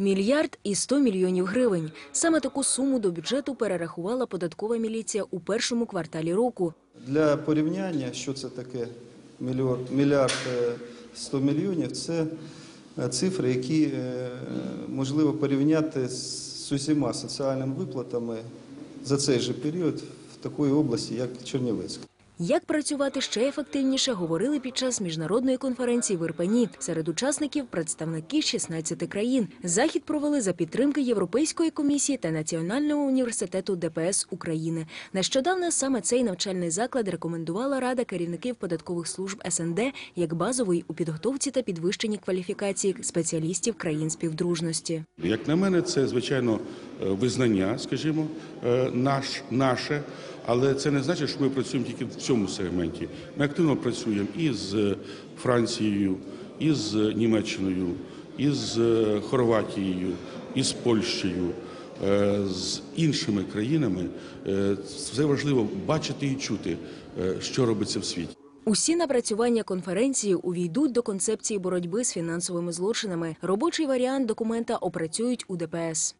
Мільярд і 100 мільйонів гривень. Саме таку суму до бюджету перерахувала податкова міліція у першому кварталі року. Для порівняння, що це таке мільярд е, 100 мільйонів, це е, цифри, які е, можливо порівняти з усіма соціальними виплатами за цей же період в такої області, як Чернівецька. Як працювати ще ефективніше, говорили під час міжнародної конференції в Ірпені. Серед учасників представники 16 країн. Захід провели за підтримки Європейської комісії та Національного університету ДПС України. Нещодавно саме цей навчальний заклад рекомендувала Рада керівників податкових служб СНД як базовий у підготовці та підвищенні кваліфікації спеціалістів країн співдружності. Як на мене, це звичайно е, визнання, скажімо, е, наш, наше, але це не значить, що ми працюємо тільки в цьому сегменті. Ми активно працюємо і з Францією, і з Німеччиною, і з е, Хорватією, і з Польщею, е, з іншими країнами. Е, Це важливо бачити і чути, що робиться в світі. Усі напрацювання конференції увійдуть до концепції боротьби з фінансовими злочинами. Робочий варіант документа опрацюють у ДПС.